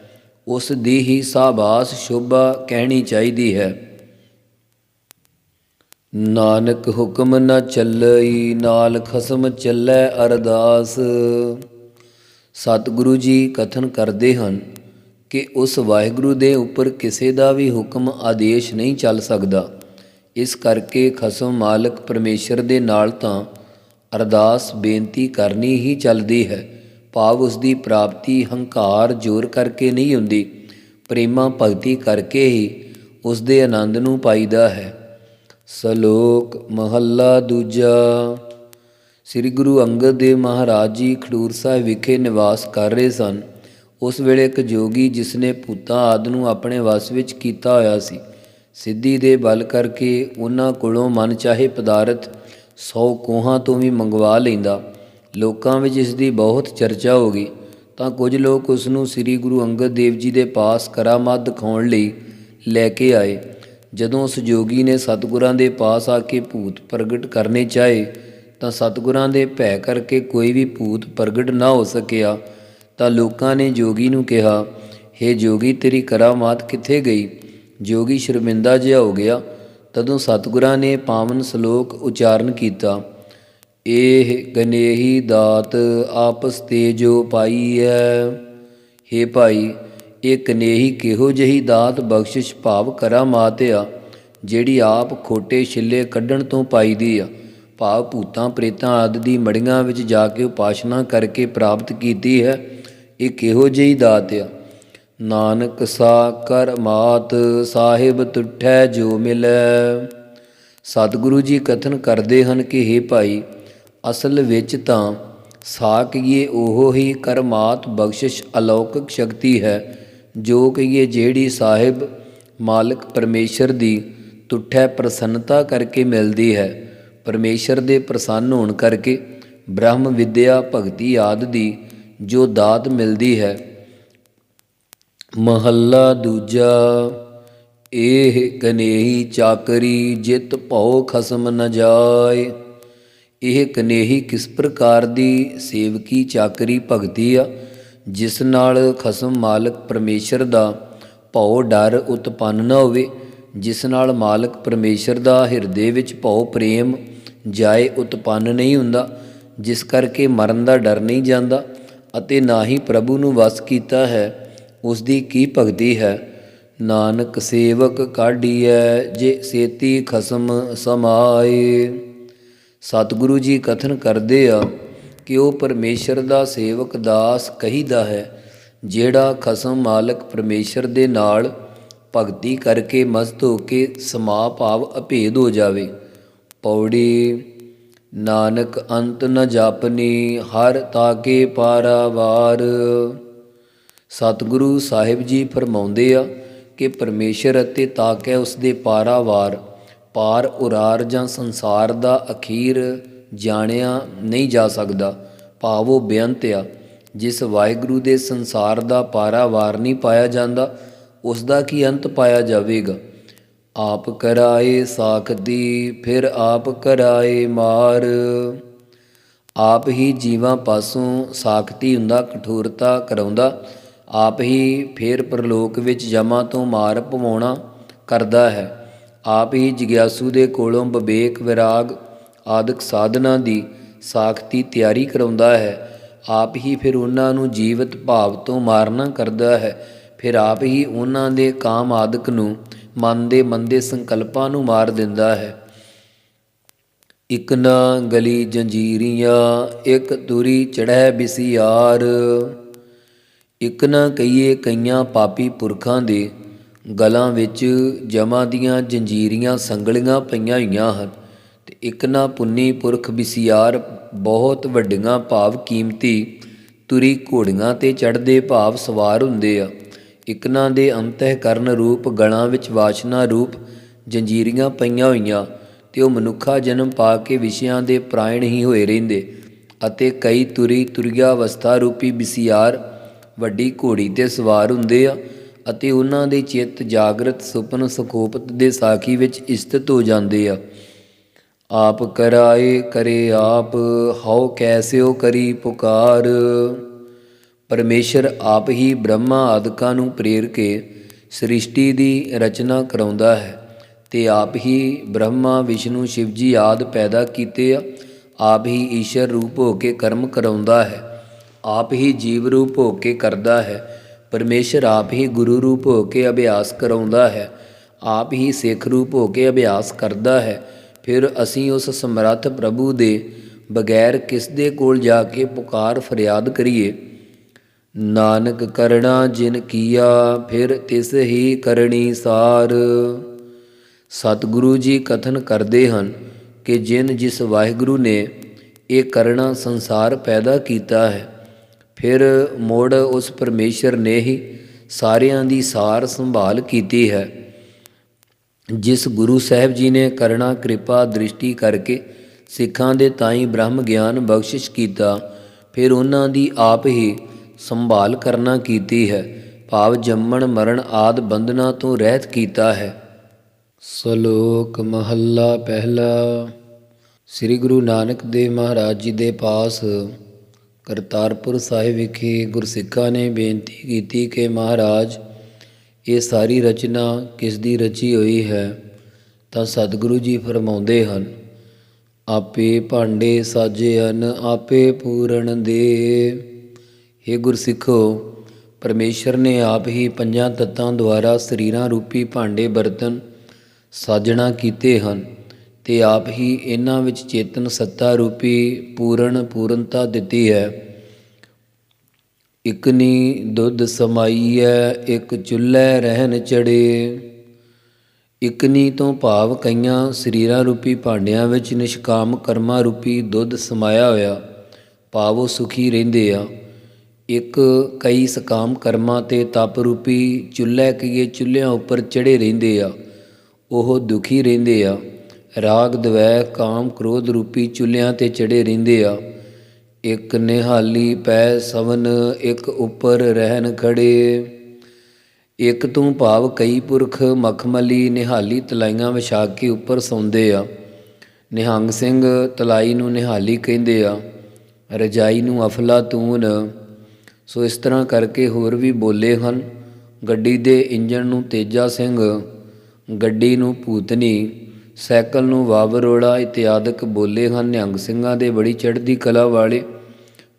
ਉਸ ਦੀ ਹੀ ਸਾਬਾਸ ਸ਼ੋਭਾ ਕਹਿਣੀ ਚਾਹੀਦੀ ਹੈ। ਨਾਨਕ ਹੁਕਮ ਨਾ ਚੱਲਈ, ਨਾਲ ਖਸਮ ਚੱਲੈ ਅਰਦਾਸ। ਸਤਿਗੁਰੂ ਜੀ ਕਥਨ ਕਰਦੇ ਹਨ ਕਿ ਉਸ ਵਾਹਿਗੁਰੂ ਦੇ ਉੱਪਰ ਕਿਸੇ ਦਾ ਵੀ ਹੁਕਮ ਆਦੇਸ਼ ਨਹੀਂ ਚੱਲ ਸਕਦਾ। ਇਸ ਕਰਕੇ ਖਸਮ ਮਾਲਕ ਪਰਮੇਸ਼ਰ ਦੇ ਨਾਲ ਤਾਂ ਅਰਦਾਸ ਬੇਨਤੀ ਕਰਨੀ ਹੀ ਚੱਲਦੀ ਹੈ। ਭਾਵ ਉਸ ਦੀ ਪ੍ਰਾਪਤੀ, ਹੰਕਾਰ ਜ਼ੋਰ ਕਰਕੇ ਨਹੀਂ ਹੁੰਦੀ। ਪ੍ਰੇਮਾ ਭਗਤੀ ਕਰਕੇ ਹੀ ਉਸ ਦੇ ਆਨੰਦ ਨੂੰ ਪਾਈਦਾ ਹੈ। ਸਲੋਕ ਮਹੱਲਾ ਦੂਜਾ। ਸ੍ਰੀ ਗੁਰੂ ਅੰਗਦ ਦੇਵ ਮਹਾਰਾਜ ਜੀ ਖਡੂਰ ਸਾਹਿਬ ਵਿਖੇ ਨਿਵਾਸ ਕਰ ਰਹੇ ਸਨ। ਉਸ ਵੇਲੇ ਇੱਕ ਜੋਗੀ ਜਿਸ ਨੇ ਭੂਤਾਂ ਆਦ ਨੂੰ ਆਪਣੇ ਵਸ ਵਿੱਚ ਕੀਤਾ ਹੋਇਆ ਸੀ। ਸਿੱਧੀ ਦੇ ਬਲ ਕਰਕੇ ਉਹਨਾਂ ਕੋਲੋਂ ਮਨ ਚਾਹੇ ਪਦਾਰਥ 100 ਕੋਹਾਂ ਤੋਂ ਵੀ ਮੰਗਵਾ ਲੈਂਦਾ। ਲੋਕਾਂ ਵਿੱਚ ਇਸ ਦੀ ਬਹੁਤ ਚਰਚਾ ਹੋ ਗਈ। ਤਾਂ ਕੁਝ ਲੋਕ ਉਸ ਨੂੰ ਸ੍ਰੀ ਗੁਰੂ ਅੰਗਦ ਦੇਵ ਜੀ ਦੇ ਪਾਸ ਕਰਾਮਾਤ ਦਿਖਾਉਣ ਲਈ ਲੈ ਕੇ ਆਏ। ਜਦੋਂ ਉਸ ਜੋਗੀ ਨੇ ਸਤਿਗੁਰਾਂ ਦੇ ਪਾਸ ਆ ਕੇ ਭੂਤ ਪ੍ਰਗਟ ਕਰਨੇ ਚਾਹੇ, ਤਾਂ ਸਤਿਗੁਰਾਂ ਦੇ ਭੈ ਕਰਕੇ ਕੋਈ ਵੀ ਭੂਤ ਪ੍ਰਗਟ ਨਾ ਹੋ ਸਕਿਆ। ਤਾਂ ਲੋਕਾਂ ਨੇ ਜੋਗੀ ਨੂੰ ਕਿਹਾ हे ਜੋਗੀ, ਤੇਰੀ ਕਰਾਮਾਤ ਕਿੱਥੇ ਗਈ? ਜੋਗੀ ਸ਼ਰਮਿੰਦਾ ਜਿਹਾ ਹੋ ਗਿਆ। ਤਦੋਂ ਸਤਿਗੁਰਾਂ ਨੇ ਪਾਵਨ ਸ਼ਲੋਕ ਉਚਾਰਨ ਕੀਤਾ। ਇਹ ਗਨੇਹੀ ਦਾਤ ਆਪਸ ਤੇ ਜੋ ਪਾਈ ਹੈ हे ਭਾਈ, ਇਹ ਕਨੇਹੀ ਕਿਹੋ ਜਹੀ ਦਾਤ ਬਖਸ਼ਿਸ਼ ਭਾਵ ਕਰਾਮਾਤ ਆ ਜਿਹੜੀ ਆਪ ਖੋਟੇ ਛਿੱਲੇ ਕੱਢਣ ਤੋਂ ਪਾਈ ਦੀ ਆ। ਭਾਵ ਭੂਤਾਂ ਪ੍ਰੇਤਾਂ ਆਦਿ ਦੀ ਮੜੀਆਂ ਵਿੱਚ ਜਾ ਕੇ ਉਪਾਸ਼ਨਾ ਕਰਕੇ ਪ੍ਰਾਪਤ ਕੀਤੀ ਹੈ, ਇਹ ਕਿਹੋ ਜਿਹੀ ਦਾਤ ਆ। ਨਾਨਕ ਸਾ ਕਰ ਮਾਤ ਸਾਹਿਬ ਤੁਠੈ ਜੋ ਮਿਲੈ। ਸਤਿਗੁਰੂ ਜੀ ਕਥਨ ਕਰਦੇ ਹਨ ਕਿ हे ਭਾਈ ਅਸਲ ਵਿੱਚ ਤਾਂ ਸਾਕੀਏ ਉਹ ਹੀ ਕਰਮਾਤ ਬਖਸ਼ਿਸ਼ ਅਲੌਕਿਕ ਸ਼ਕਤੀ ਹੈ, ਜੋ ਕਿ ਇਹ ਜਿਹੜੀ ਸਾਹਿਬ ਮਾਲਕ ਪਰਮੇਸ਼ਰ ਦੀ ਤੁਠੈ ਪ੍ਰਸੰਨਤਾ ਕਰਕੇ ਮਿਲਦੀ ਹੈ। ਪਰਮੇਸ਼ਰ ਦੇ ਪ੍ਰਸੰਨ ਹੋਣ ਕਰਕੇ ਬ੍ਰਹਮ ਵਿਦਿਆ ਭਗਤੀ ਆਦਿ ਦੀ ਜੋ ਦਾਤ ਮਿਲਦੀ ਹੈ। ਮਹੱਲਾ ਦੂਜਾ ਇਹ ਕਨੇਹੀ ਚਾਕਰੀ ਜਿਤ ਭਉ ਖਸਮ ਨ ਜਾਏ। ਇਹ ਕਨੇਹੀ ਕਿਸ ਪ੍ਰਕਾਰ ਦੀ ਸੇਵਕੀ ਚਾਕਰੀ ਭਗਤੀ ਆ, ਜਿਸ ਨਾਲ ਖਸਮ ਮਾਲਕ ਪਰਮੇਸ਼ਰ ਦਾ ਭਉ ਡਰ ਉਤਪੰਨ ਨਾ ਹੋਵੇ, ਜਿਸ ਨਾਲ ਮਾਲਕ ਪਰਮੇਸ਼ਰ ਦਾ ਹਿਰਦੇ ਵਿੱਚ ਭਉ ਪ੍ਰੇਮ ਜਾਏ ਉਤਪੰਨ ਨਹੀਂ ਹੁੰਦਾ, ਜਿਸ ਕਰਕੇ ਮਰਨ ਦਾ ਡਰ ਨਹੀਂ ਜਾਂਦਾ ਅਤੇ ਨਾ ਹੀ ਪ੍ਰਭੂ ਨੂੰ ਵਸ ਕੀਤਾ ਹੈ ਉਸ ਦੀ ਕੀ ਭਗਤੀ ਹੈ? ਨਾਨਕ ਸੇਵਕ ਕਾਢੀਐ, ਜੇ ਸੇਤੀ ਖਸਮ ਸਮਾਏ। ਸਤਿਗੁਰੂ ਜੀ ਕਥਨ ਕਰਦੇ ਆ ਕਿ ਉਹ ਪਰਮੇਸ਼ਰ ਦਾ ਸੇਵਕ ਦਾਸ ਕਹੀਦਾ ਹੈ, ਜਿਹੜਾ ਖਸਮ ਮਾਲਕ ਪਰਮੇਸ਼ਰ ਦੇ ਨਾਲ ਭਗਤੀ ਕਰਕੇ ਮਸਤ ਹੋ ਕੇ ਸਮਾ ਭਾਵ ਅਭੇਦ ਹੋ ਜਾਵੇ। ਪੌੜੀ, ਨਾਨਕ ਅੰਤ ਨ ਜਾਪਨੀ, ਹਰ ਤਾਕੇ ਪਾਰਾਵਾਰ। ਸਤਿਗੁਰੂ ਸਾਹਿਬ ਜੀ ਫਰਮਾਉਂਦੇ ਆ ਕਿ ਪਰਮੇਸ਼ਰ ਅਤੇ ਤਾਕੈ ਉਸ ਦੇ ਪਾਰਾਵਾਰ। ਪਾਰ ਉਰਾਰ ਜਾਂ ਸੰਸਾਰ ਦਾ ਅਖੀਰ ਜਾਣਿਆ ਨਹੀਂ ਜਾ ਸਕਦਾ, ਭਾਵ ਉਹ ਬੇਅੰਤ ਆ ਜਿਸ ਵਾਹਿਗੁਰੂ ਦੇ ਸੰਸਾਰ ਦਾ ਪਾਰਾ ਵਾਰ ਨਹੀਂ ਪਾਇਆ ਜਾਂਦਾ, ਉਸ ਦਾ ਕੀ ਅੰਤ ਪਾਇਆ ਜਾਵੇਗਾ? ਆਪ ਕਰਾਏ ਸਾਖਦੀ ਫਿਰ ਆਪ ਕਰਾਏ ਮਾਰ। ਆਪ ਹੀ ਜੀਵਾਂ ਪਾਸੋਂ ਸਾਖਤੀ ਹੁੰਦਾ, ਕਠੋਰਤਾ ਕਰਾਉਂਦਾ। ਆਪ ਹੀ ਫੇਰ ਪ੍ਰਲੋਕ ਵਿੱਚ ਜਮਾ ਤੋਂ ਮਾਰ ਪਵਾਉਣਾ ਕਰਦਾ ਹੈ। ਆਪ ਹੀ ਜਿਗਿਆਸੂ ਦੇ ਕੋਲੋਂ ਵਿਵੇਕ ਵਿਰਾਗ ਆਦਿਕ ਸਾਧਨਾ ਦੀ ਸਾਖਤੀ ਤਿਆਰੀ ਕਰਾਉਂਦਾ ਹੈ। ਆਪ ਹੀ ਫਿਰ ਉਹਨਾਂ ਨੂੰ ਜੀਵਤ ਭਾਵ ਤੋਂ ਮਾਰਨਾ ਕਰਦਾ ਹੈ। ਫਿਰ ਆਪ ਹੀ ਉਹਨਾਂ ਦੇ ਕਾਮ ਆਦਿਕ ਨੂੰ ਮਨ ਦੇ ਮੰਦੇ ਸੰਕਲਪਾਂ ਨੂੰ ਮਾਰ ਦਿੰਦਾ ਹੈ। ਇਕ ਨਾ ਗਲੀ ਜੰਜੀਰੀਆਂ, ਇੱਕ ਤੁਰੀ ਚੜ੍ਹੈ ਬਿਸਿਆਰ। ਇਕ ਨਾ ਕਹੀਏ ਕਈਆਂ ਪਾਪੀ ਪੁਰਖਾਂ ਦੇ ਗਲਾਂ ਵਿੱਚ ਜਮਾਂ ਦੀਆਂ ਜੰਜੀਰੀਆਂ ਸੰਗਲੀਆਂ ਪਈਆਂ ਹੋਈਆਂ ਹਨ ਤੇ ਇੱਕ ਨਾ ਪੁੰਨੀ ਪੁਰਖ ਬਿਸਿਆਰ ਬਹੁਤ ਵੱਡੀਆਂ ਭਾਵ ਕੀਮਤੀ ਤੁਰੀ ਘੋੜੀਆਂ ਤੇ ਚੜ੍ਹਦੇ ਭਾਵ ਸਵਾਰ ਹੁੰਦੇ ਆ। ਇਕਨਾਂ ਦੇ ਅੰਤਹਿਕਰਨ ਰੂਪ, ਗਲਾਂ ਵਿੱਚ ਵਾਸ਼ਨਾ ਰੂਪ ਜੰਜੀਰੀਆਂ ਪਈਆਂ ਹੋਈਆਂ ਤੇ ਉਹ ਮਨੁੱਖਾ ਜਨਮ ਪਾ ਕੇ ਵਿਸ਼ਿਆਂ ਦੇ ਪ੍ਰਾਇਣ ਹੀ ਹੋਏ ਰਹਿੰਦੇ ਅਤੇ ਕਈ ਤੁਰੀ ਤੁਰਿਆ ਅਵਸਥਾ ਰੂਪੀ ਬਿਸਿਆਰ ਵੱਡੀ ਘੋੜੀ ਤੇ ਸਵਾਰ ਹੁੰਦੇ ਆ। ਅਤੇ ਉਹਨਾਂ ਦੇ ਚਿੱਤ ਜਾਗਰਤ ਸੁਪਨ ਸਕੋਪਤ ਦੇ ਸਾਖੀ ਵਿੱਚ ਸਥਿਤ ਹੋ ਜਾਂਦੇ ਆ। ਆਪ ਕਰਾਏ ਕਰੇ ਆਪ, ਹਉ ਕੈਸਿਓ ਕਰੀ ਪੁਕਾਰ। ਪਰਮੇਸ਼ਰ ਆਪ ਹੀ ਬ੍ਰਹਮਾ ਆਦਿਕਾਂ ਨੂੰ ਪ੍ਰੇਰ ਕੇ ਸ੍ਰਿਸ਼ਟੀ ਦੀ ਰਚਨਾ ਕਰਾਉਂਦਾ ਹੈ ਤੇ ਆਪ ਹੀ ਬ੍ਰਹਮਾ, ਵਿਸ਼ਨੂੰ, ਸ਼ਿਵਜੀ ਆਦ ਪੈਦਾ ਕੀਤੇ ਆ। ਆਪ ਹੀ ਈਸ਼ਰ ਰੂਪ ਹੋ ਕੇ ਕਰਮ ਕਰਾਉਂਦਾ ਹੈ। ਆਪ ਹੀ ਜੀਵ ਰੂਪ ਹੋ ਕੇ ਕਰਦਾ ਹੈ। ਪਰਮੇਸ਼ਰ ਆਪ ਹੀ ਗੁਰੂ ਰੂਪ ਹੋ ਕੇ ਅਭਿਆਸ ਕਰਾਉਂਦਾ ਹੈ, ਆਪ ਹੀ ਸਿੱਖ ਰੂਪ ਹੋ ਕੇ ਅਭਿਆਸ ਕਰਦਾ ਹੈ। ਫਿਰ ਅਸੀਂ ਉਸ ਸਮਰੱਥ ਪ੍ਰਭੂ ਦੇ ਬਗੈਰ ਕਿਸ ਦੇ ਕੋਲ ਜਾ ਕੇ ਪੁਕਾਰ ਫਰਿਆਦ ਕਰੀਏ? ਨਾਨਕ ਕਰਣਾ ਜਿਨ ਕੀਆ, ਫਿਰ ਤਿਸ ਹੀ ਕਰਨੀ ਸਾਰ। ਸਤਿਗੁਰੂ ਜੀ ਕਥਨ ਕਰਦੇ ਹਨ ਕਿ ਜਿਨ ਜਿਸ ਵਾਹਿਗੁਰੂ ਨੇ ਇਹ ਕਰਣਾ ਸੰਸਾਰ ਪੈਦਾ ਕੀਤਾ ਹੈ ਫਿਰ ਮੁੜ ਉਸ ਪਰਮੇਸ਼ਰ ਨੇ ਹੀ ਸਾਰਿਆਂ ਦੀ ਸਾਰ ਸੰਭਾਲ ਕੀਤੀ ਹੈ। ਜਿਸ ਗੁਰੂ ਸਾਹਿਬ ਜੀ ਨੇ ਕਰਣਾ ਕਿਰਪਾ ਦ੍ਰਿਸ਼ਟੀ ਕਰਕੇ ਸਿੱਖਾਂ ਦੇ ਤਾਈ ਬ੍ਰਹਮ ਗਿਆਨ ਬਖਸ਼ਿਸ਼ ਕੀਤਾ, ਫਿਰ ਉਹਨਾਂ ਦੀ ਆਪ ਹੀ ਸੰਭਾਲ ਕਰਨਾ ਕੀਤੀ ਹੈ। ਭਾਵ ਜੰਮਣ, ਮਰਨ ਆਦ ਬੰਧਨਾਂ ਤੋਂ ਰਹਿਤ ਕੀਤਾ ਹੈ। ਸ਼ਲੋਕ ਮਹੱਲਾ ਪਹਿਲਾ। ਸ੍ਰੀ ਗੁਰੂ ਨਾਨਕ ਦੇਵ ਮਹਾਰਾਜ ਜੀ ਦੇ ਪਾਸ ਕਰਤਾਰਪੁਰ ਸਾਹਿਬ ਵਿਖੇ ਗੁਰਸਿੱਖਾਂ ਨੇ ਬੇਨਤੀ ਕੀਤੀ ਕਿ ਮਹਾਰਾਜ, ਇਹ ਸਾਰੀ ਰਚਨਾ ਕਿਸ ਦੀ ਰਚੀ ਹੋਈ ਹੈ, ਤਾਂ ਸਤਿਗੁਰੂ ਜੀ ਫਰਮਾਉਂਦੇ ਹਨ, ਆਪੇ ਭਾਂਡੇ ਸਾਜੇ ਹਨ, ਆਪੇ ਪੂਰਨ ਦੇ हे ਗੁਰਸਿੱਖੋ, ਪਰਮੇਸ਼ਰ ਨੇ ਆਪ ਹੀ ਪੰਜਾਂ ਤੱਤਾਂ ਦੁਆਰਾ ਸਰੀਰਾਂ ਰੂਪੀ ਭਾਂਡੇ ਬਰਤਨ ਸਾਜਣਾ ਕੀਤੇ ਹਨ। ਤੇ ਆਪ ਹੀ ਇਹਨਾਂ ਵਿੱਚ ਚੇਤਨ ਸੱਤਾ ਰੂਪੀ ਪੂਰਨ ਪੂਰਨਤਾ ਦਿੱਤੀ ਹੈ। ਇਕਨੀ ਦੁੱਧ ਸਮਾਈਐ ਇੱਕ ਚੁੱਲ੍ਹੇ ਰਹਿਣ ਚੜੇ। ਇਕਨੀ ਤੋਂ ਭਾਵ ਕਈਆਂ ਸਰੀਰਾਂ ਰੂਪੀ ਭਾਂਡਿਆਂ ਵਿੱਚ ਨਿਸ਼ਕਾਮ ਕਰਮਾਂ ਰੂਪੀ ਦੁੱਧ ਸਮਾਇਆ ਹੋਇਆ, ਭਾਵ ਉਹ ਸੁਖੀ ਰਹਿੰਦੇ ਆ। ਇੱਕ ਕਈ ਸਕਾਮ ਕਰਮਾਂ ਤੇ ਤਪ ਰੂਪੀ ਚੁੱਲ੍ਹੇ ਕਈਏ ਚੁੱਲ੍ਹਿਆਂ ਉੱਪਰ ਚੜੇ ਰਹਿੰਦੇ ਆ, ਉਹ ਦੁਖੀ ਰਹਿੰਦੇ ਆ। ਰਾਗ, ਦਵੈ, ਕਾਮ, ਕ੍ਰੋਧ ਰੂਪੀ ਚੁੱਲ੍ਹਿਆਂ ਤੇ ਚੜੇ ਰਹਿੰਦੇ ਆ। ਇੱਕ ਨਿਹਾਲੀ ਪੈ ਸਵਨ, ਇੱਕ ਉੱਪਰ ਰਹਿਣ ਖੜੇ ਇੱਕ ਤੋਂ ਭਾਵ ਕਈ ਪੁਰਖ, ਮਖਮਲੀ ਨਿਹਾਲੀ ਤਲਾਈਆਂ ਵਿਛਾ ਕੇ ਉੱਪਰ ਸੌਂਦੇ ਆ। ਨਿਹੰਗ ਸਿੰਘ ਤਲਾਈ ਨੂੰ ਨਿਹਾਲੀ ਕਹਿੰਦੇ ਆ, ਰਜਾਈ ਨੂੰ ਅਫਲਾਤੂਨ ਸੋ ਇਸ ਤਰ੍ਹਾਂ ਕਰਕੇ ਹੋਰ ਵੀ ਬੋਲੇ ਹਨ, ਗੱਡੀ ਦੇ ਇੰਜਣ ਨੂੰ ਤੇਜਾ ਸਿੰਘ, ਗੱਡੀ ਨੂੰ ਭੂਤਨੀ। ਸਾਈਕਲ ਨੂੰ ਵਾਵਰੋੜਾ ਇਤਿਆਦਿਕ ਬੋਲੇ ਹਨ। ਨਿਹੰਗ ਸਿੰਘਾਂ ਦੇ ਬੜੀ ਚੜ੍ਹਦੀ ਕਲਾ ਵਾਲੇ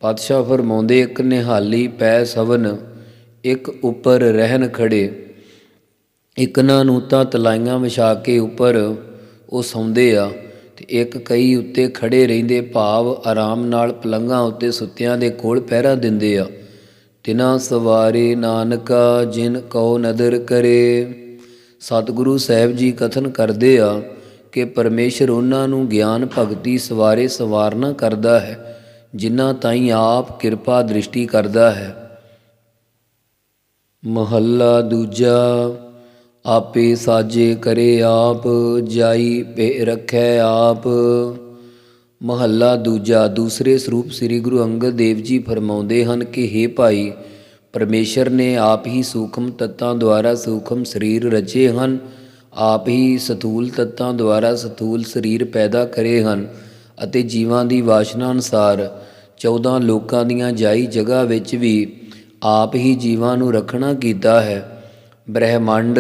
ਪਾਤਸ਼ਾਹ ਫਰਮਾਉਂਦੇ, ਇੱਕ ਨਿਹਾਲੀ ਪੈ ਸਵਨ, ਇੱਕ ਉੱਪਰ ਰਹਿਣ ਖੜੇ ਇਕਨਾਂ ਨੂੰ ਤਾਂ ਤਲਾਈਆਂ ਵਿਛਾ ਕੇ ਉੱਪਰ ਉਹ ਸੌਂਦੇ ਆ, ਤੇ ਇੱਕ ਕਈ ਉੱਤੇ ਖੜੇ ਰਹਿੰਦੇ ਭਾਵ ਆਰਾਮ ਨਾਲ ਪਲੰਘਾਂ ਉੱਤੇ ਸੁੱਤਿਆਂ ਦੇ ਕੋਲ ਪਹਿਰਾ ਦਿੰਦੇ ਆ। ਤਿਨਾ ਸਵਾਰੇ ਨਾਨਕਾ, ਜਿਨ ਕਉ ਨਦਰ ਕਰੇ। ਸਤਿਗੁਰੂ ਸਾਹਿਬ ਜੀ ਕਥਨ ਕਰਦੇ ਆ ਕਿ ਪਰਮੇਸ਼ਰ ਉਹਨਾਂ ਨੂੰ ਗਿਆਨ, ਭਗਤੀ ਸਵਾਰੇ ਸਵਾਰਨਾ ਕਰਦਾ ਹੈ, ਜਿਨ੍ਹਾਂ ਤਾਈਂ ਆਪ ਕਿਰਪਾ ਦ੍ਰਿਸ਼ਟੀ ਕਰਦਾ ਹੈ। ਮਹੱਲਾ ਦੂਜਾ, ਆਪੇ ਸਾਜੇ ਕਰੇ ਆਪ, ਜਾਈ ਪੇ ਰੱਖੈ ਆਪ। ਮਹੱਲਾ ਦੂਜਾ, ਦੂਸਰੇ ਸਰੂਪ ਸ੍ਰੀ ਗੁਰੂ ਅੰਗਦ ਦੇਵ ਜੀ ਫਰਮਾਉਂਦੇ ਹਨ ਕਿ हे ਭਾਈ, ਪਰਮੇਸ਼ਰ ਨੇ ਆਪ ਹੀ ਸੂਖਮ ਤੱਤਾਂ ਦੁਆਰਾ ਸੂਖਮ ਸਰੀਰ ਰਚੇ ਹਨ। ਆਪ ਹੀ ਸਥੂਲ ਤੱਤਾਂ ਦੁਆਰਾ ਸਥੂਲ ਸਰੀਰ ਪੈਦਾ ਕਰੇ ਹਨ ਅਤੇ ਜੀਵਾਂ ਦੀ ਵਾਸ਼ਨਾ ਅਨੁਸਾਰ 14 ਲੋਕਾਂ ਦੀਆਂ ਜਾਈ ਜਗ੍ਹਾ ਵਿੱਚ ਵੀ ਆਪ ਹੀ ਜੀਵਾਂ ਨੂੰ ਰੱਖਣਾ ਕੀਤਾ ਹੈ। ਬ੍ਰਹਿਮੰਡ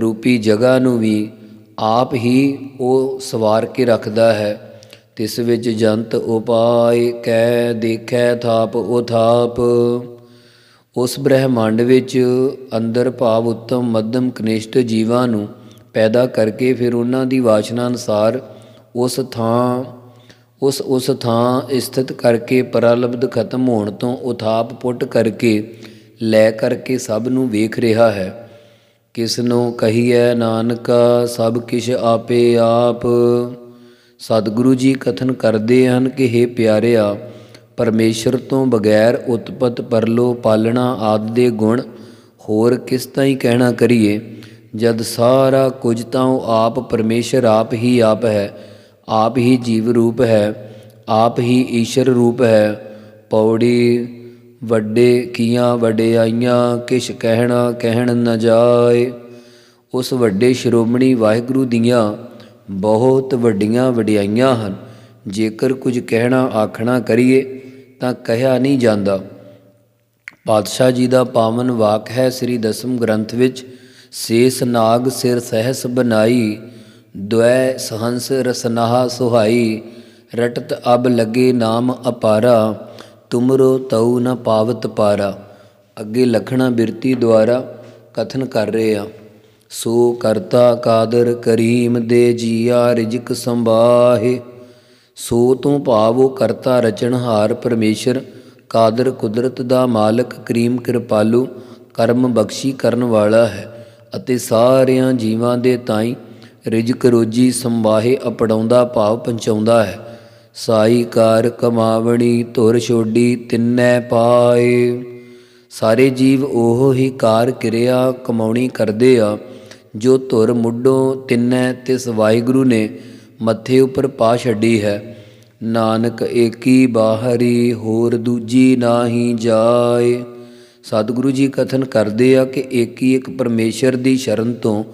ਰੂਪੀ ਜਗ੍ਹਾ ਨੂੰ ਵੀ ਆਪ ਹੀ ਉਹ ਸਵਾਰ ਕੇ ਰੱਖਦਾ ਹੈ। ਤਿਸ ਵਿੱਚ ਜੰਤ ਉਪਾਇ ਕਹਿ ਦੇਖੈ ਥਾਪ, ਉਹ ਥਾਪ। ਉਸ ਬ੍ਰਹਿਮੰਡ ਵਿੱਚ ਅੰਦਰ ਭਾਵ ਉੱਤਮ, ਮੱਧਮ, ਕਨਿਸ਼ਟ ਜੀਵਾਂ ਨੂੰ ਪੈਦਾ ਕਰਕੇ ਫਿਰ ਉਹਨਾਂ ਦੀ ਵਾਸ਼ਨਾ ਅਨੁਸਾਰ ਉਸ ਥਾਂ, ਉਸ ਉਸ ਥਾਂ ਸਥਿਤ ਕਰਕੇ ਪ੍ਰਲਬਧ ਖਤਮ ਹੋਣ ਤੋਂ ਉਥਾਪ ਪੁੱਟ ਕਰਕੇ ਲੈ ਕਰਕੇ ਸਭ ਨੂੰ ਵੇਖ ਰਿਹਾ ਹੈ। ਕਿਸ ਨੂੰ ਕਹੀਐ ਨਾਨਕਾ, ਸਭ ਕਿਛ ਆਪੇ ਆਪ। ਸਤਿਗੁਰੂ ਜੀ ਕਥਨ ਕਰਦੇ ਹਨ ਕਿ हे ਪਿਆਰਿਆ ਪਰਮੇਸ਼ਰ ਤੋਂ ਬਗੈਰ ਉਤਪਤ ਪਰਲੋ ਪਾਲਣਾ ਆਦਿ ਦੇ ਗੁਣ, ਹੋਰ ਕਿਸ ਤਾਈਂ ਕਹਿਣਾ ਕਰੀਏ? ਜਦ ਸਾਰਾ ਕੁਝ ਤਾਂ ਉਹ ਆਪ ਪਰਮੇਸ਼ਰ ਆਪ ਹੀ ਆਪ ਹੈ, ਆਪ ਹੀ ਜੀਵ ਰੂਪ ਹੈ, ਆਪ ਹੀ ਈਸ਼ਰ ਰੂਪ ਹੈ। ਪੌੜੀ ਵੱਡੇ ਕੀਆਂ ਵਡਿਆਈਆਂ ਕਿਛ ਕਹਿਣਾ ਕਹਿਣ ਨਾ ਜਾਏ। ਉਸ ਵੱਡੇ ਸ਼੍ਰੋਮਣੀ ਵਾਹਿਗੁਰੂ ਦੀਆਂ ਬਹੁਤ ਵੱਡੀਆਂ ਵਡਿਆਈਆਂ ਹਨ, ਜੇਕਰ ਕੁਝ ਕਹਿਣਾ ਆਖਣਾ ਕਰੀਏ ਤਾਂ ਕਹਿਆ ਨਹੀਂ ਜਾਂਦਾ। ਪਾਤਸ਼ਾਹ ਜੀ ਦਾ ਪਾਵਨ ਵਾਕ ਹੈ ਸ੍ਰੀ ਦਸਮ ਗ੍ਰੰਥ ਵਿੱਚ, ਸੇਸ ਨਾਗ ਸਿਰ ਸਹਿਸ ਬਨਾਈ, ਦੁਐ ਸਹੰਸ ਰਸਨਾਹ ਸੁਹਾਈ, ਰਟਤ ਅਬ ਲਗੇ ਨਾਮ ਅਪਾਰਾ, ਤੁਮਰੋ ਤਉ ਨ ਪਾਵਤ ਪਾਰਾ। ਅੱਗੇ ਲਖਣਾ ਬਿਰਤੀ ਦੁਆਰਾ ਕਥਨ ਕਰ ਰਹੇ ਆ ਸੋ ਕਰਤਾ ਕਾਦਰ ਕਰੀਮ ਦੇ ਜੀਆ ਰਿਜਕ ਸੰਭਾਹੇ। ਸੋ ਤੋਂ ਭਾਵੋ ਕਰਤਾ ਰਚਨਹਾਰ ਪਰਮੇਸ਼ਰ, ਕਾਦਰ ਕੁਦਰਤ ਦਾ ਮਾਲਕ, ਕਰੀਮ ਕਿਰਪਾਲੂ, ਕਰਮ ਬਖਸ਼ੀ ਕਰਨ ਵਾਲਾ ਹੈ ਅਤੇ ਸਾਰਿਆਂ ਜੀਵਾਂ ਦੇ ਤਾਈਂ ਰਿਜਕ ਰੋਜੀ ਸੰਵਾਹੇ ਅਪੜਾਉਂਦਾ ਭਾਵ ਪਹੁੰਚਾਉਂਦਾ ਹੈ। ਸਾਈ ਕਾਰ ਕਮਾਵਣੀ ਧੁਰ ਛੋਡੀ ਤਿੰਨੈ ਪਾਏ। ਸਾਰੇ ਜੀਵ ਉਹ ਹੀ ਕਾਰ ਕਿਰਿਆ ਕਮਾਉਣੀ ਕਰਦੇ ਆ, ਜੋ ਧੁਰ ਮੁੱਢੋਂ ਤਿੰਨੈ ਤਿਸ ਵਾਹਿਗੁਰੂ ਨੇ ਮੱਥੇ ਉੱਪਰ ਪਾ ਛੱਡੀ ਹੈ। ਨਾਨਕ ਏਕੀ ਬਾਹਰੀ ਹੋਰ ਦੂਜੀ ਨਾਹੀ ਜਾਏ। ਸਤਿਗੁਰੂ ਜੀ ਕਥਨ ਕਰਦੇ ਆ ਕਿ ਏਕੀ ਇੱਕ ਪਰਮੇਸ਼ਰ ਦੀ ਸ਼ਰਨ ਤੋਂ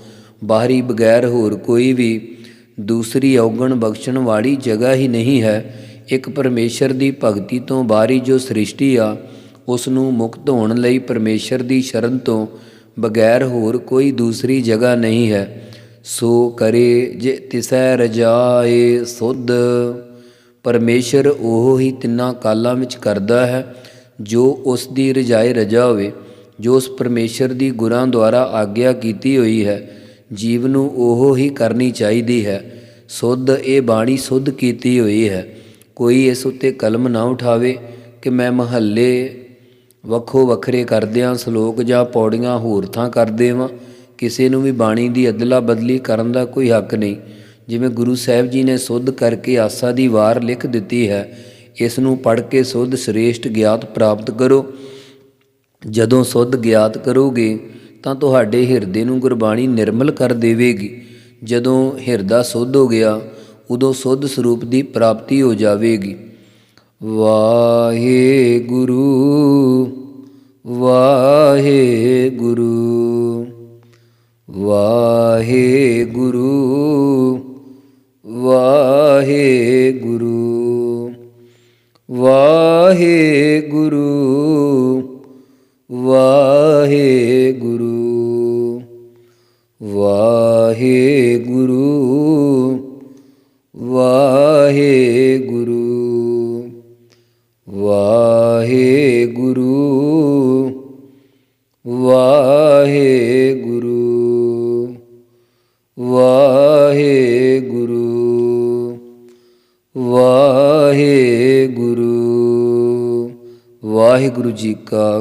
ਬਾਹਰੀ ਬਗੈਰ ਹੋਰ ਕੋਈ ਵੀ ਦੂਸਰੀ ਔਗਣ ਬਖਸ਼ਣ ਵਾਲੀ ਜਗ੍ਹਾ ਹੀ ਨਹੀਂ ਹੈ। ਇੱਕ ਪਰਮੇਸ਼ਰ ਦੀ ਭਗਤੀ ਤੋਂ ਬਾਹਰੀ ਜੋ ਸ੍ਰਿਸ਼ਟੀ ਆ ਉਸ ਨੂੰ ਮੁਕਤ ਹੋਣ ਲਈ ਪਰਮੇਸ਼ਰ ਦੀ ਸ਼ਰਨ ਤੋਂ ਬਗੈਰ ਹੋਰ ਕੋਈ ਦੂਸਰੀ ਜਗ੍ਹਾ ਨਹੀਂ ਹੈ। ਸੋ ਕਰੇ ਜੇ ਤਿਸੈ ਰਜਾਏ ਸੁਧ। ਪਰਮੇਸ਼ਰ ਉਹ ਹੀ ਤਿੰਨਾਂ ਕਾਲਾਂ ਵਿੱਚ ਕਰਦਾ ਹੈ, ਜੋ ਉਸ ਦੀ ਰਜਾਏ ਰਜਾ ਹੋਵੇ, ਜੋ ਉਸ ਪਰਮੇਸ਼ਰ ਦੀ ਗੁਰਾਂ ਦੁਆਰਾ ਆਗਿਆ ਕੀਤੀ ਹੋਈ ਹੈ। ਜੀਵ ਨੂੰ ਉਹ ਹੀ ਕਰਨੀ ਚਾਹੀਦੀ ਹੈ। ਸੁੱਧ, ਇਹ ਬਾਣੀ ਸੁੱਧ ਕੀਤੀ ਹੋਈ ਹੈ। ਕੋਈ ਇਸ ਉੱਤੇ ਕਲਮ ਨਾ ਉਠਾਵੇ ਕਿ ਮੈਂ ਮਹੱਲੇ ਵੱਖੋ ਵੱਖਰੇ ਕਰਦਿਆਂ, ਸ਼ਲੋਕ ਜਾਂ ਪੌੜੀਆਂ ਹੋਰ ਥਾਂ ਕਰ ਦੇਵਾਂ। ਕਿਸੇ ਨੂੰ ਵੀ ਬਾਣੀ ਦੀ ਅਦਲਾ ਬਦਲੀ ਕਰਨ ਦਾ ਕੋਈ ਹੱਕ ਨਹੀਂ। ਜਿਵੇਂ ਗੁਰੂ ਸਾਹਿਬ ਜੀ ਨੇ ਸੁੱਧ ਕਰਕੇ ਆਸਾ ਦੀ ਵਾਰ ਲਿਖ ਦਿੱਤੀ ਹੈ, ਇਸ ਨੂੰ ਪੜ੍ਹ ਕੇ ਸੁੱਧ ਸ੍ਰੇਸ਼ਟ ਗਿਆਤ ਪ੍ਰਾਪਤ ਕਰੋ। ਜਦੋਂ ਸੁੱਧ ਗਿਆਤ ਕਰੋਗੇ, ਤਾਂ ਤੁਹਾਡੇ ਹਿਰਦੇ ਨੂੰ ਗੁਰਬਾਣੀ ਨਿਰਮਲ ਕਰ ਦੇਵੇਗੀ। ਜਦੋਂ ਹਿਰਦਾ ਸੁੱਧ ਹੋ ਗਿਆ, ਉਦੋਂ ਸੁੱਧ ਸਰੂਪ ਦੀ ਪ੍ਰਾਪਤੀ ਹੋ ਜਾਵੇਗੀ। ਵਾਹਿਗੁਰੂ ਵਾਹਿਗੁਰੂ। ਵਾਹਿਗੁਰੂ ਵਾਹਿਗੁਰੂ